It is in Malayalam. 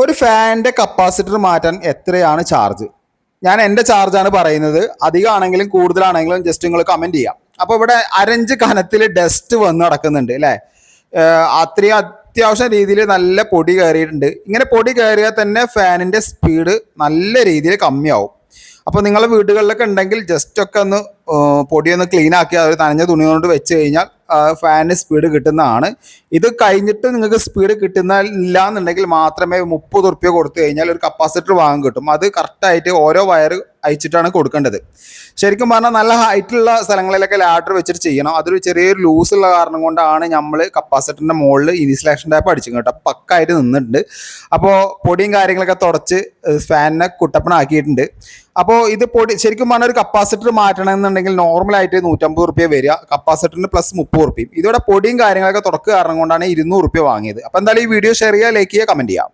ഒരു ഫാനിന്റെ കപ്പാസിറ്റർ മാറ്റാൻ എത്രയാണ് ചാർജ്? ഞാൻ എന്റെ ചാർജാണ് പറയുന്നത്. അധികമാണെങ്കിലും കൂടുതലാണെങ്കിലും ജസ്റ്റ് നിങ്ങൾ കമന്റ് ചെയ്യാം. അപ്പോൾ ഇവിടെ അരഞ്ച് കനത്തിൽ ഡസ്റ്റ് വന്ന് നടക്കുന്നുണ്ട് അല്ലേ? അത്രയും അത്യാവശ്യം രീതിയിൽ നല്ല പൊടി കയറിയിട്ടുണ്ട്. ഇങ്ങനെ പൊടി കയറിയാൽ തന്നെ ഫാനിന്റെ സ്പീഡ് നല്ല രീതിയിൽ കമ്മിയാവും. അപ്പോൾ നിങ്ങളെ വീടുകളിലൊക്കെ ഉണ്ടെങ്കിൽ ജസ്റ്റ് ഒക്കെ ഒന്ന് പൊടിയൊന്ന് ക്ലീൻ ആക്കി അത് നനഞ്ഞ തുണി കൊണ്ട് വെച്ച് കഴിഞ്ഞാൽ ഫാനിന് സ്പീഡ് കിട്ടുന്നതാണ്. ഇത് കഴിഞ്ഞിട്ട് നിങ്ങൾക്ക് സ്പീഡ് കിട്ടുന്ന ഇല്ല എന്നുണ്ടെങ്കിൽ മാത്രമേ മുപ്പത് ഉറുപ്പ്യ കൊടുത്തു കഴിഞ്ഞാൽ ഒരു കപ്പാസിറ്റർ വാങ്ങാൻ കിട്ടും. അത് കറക്റ്റായിട്ട് ഓരോ വയർ അയച്ചിട്ടാണ് കൊടുക്കേണ്ടത്. ശരിക്കും പറഞ്ഞാൽ നല്ല ഹൈറ്റുള്ള സ്ഥലങ്ങളിലൊക്കെ ലാഡർ വെച്ചിട്ട് ചെയ്യണം. അതൊരു ചെറിയൊരു ലൂസ് ഉള്ള കാരണം കൊണ്ടാണ് നമ്മൾ കപ്പാസിറ്ററിന്റെ മുകളിൽ ഇൻസുലേഷൻ ടാപ്പ് അടിച്ചു കേട്ടോ. പക്കായിട്ട് നിന്നിട്ടുണ്ട്. അപ്പോൾ പൊടിയും കാര്യങ്ങളൊക്കെ തുടച്ച് ഫാനിനെ കുട്ടപ്പനാക്കിയിട്ടുണ്ട്. അപ്പോൾ ഇത് പൊടി ശരിക്കും പറഞ്ഞാൽ ഒരു കപ്പാസിറ്റർ മാറ്റണമെന്നുണ്ടെങ്കിൽ നോർമലായിട്ട് നൂറ്റമ്പത് റുപ്യ വരിക. കപ്പാസിറ്ററിന് പ്ലസ് മുപ്പത് റുപ്യയും ഇതോടെ പൊടിയും കാര്യങ്ങളൊക്കെ തുടക്ക് കാരണം കൊണ്ടാണ് ഇരുന്നൂറ് റുപ്യ വാങ്ങിയത്. അപ്പോൾ എന്തായാലും ഈ വീഡിയോ ഷെയർ ചെയ്യുക ലൈക്ക് ചെയ്യുക കമന്റ് ചെയ്യുക.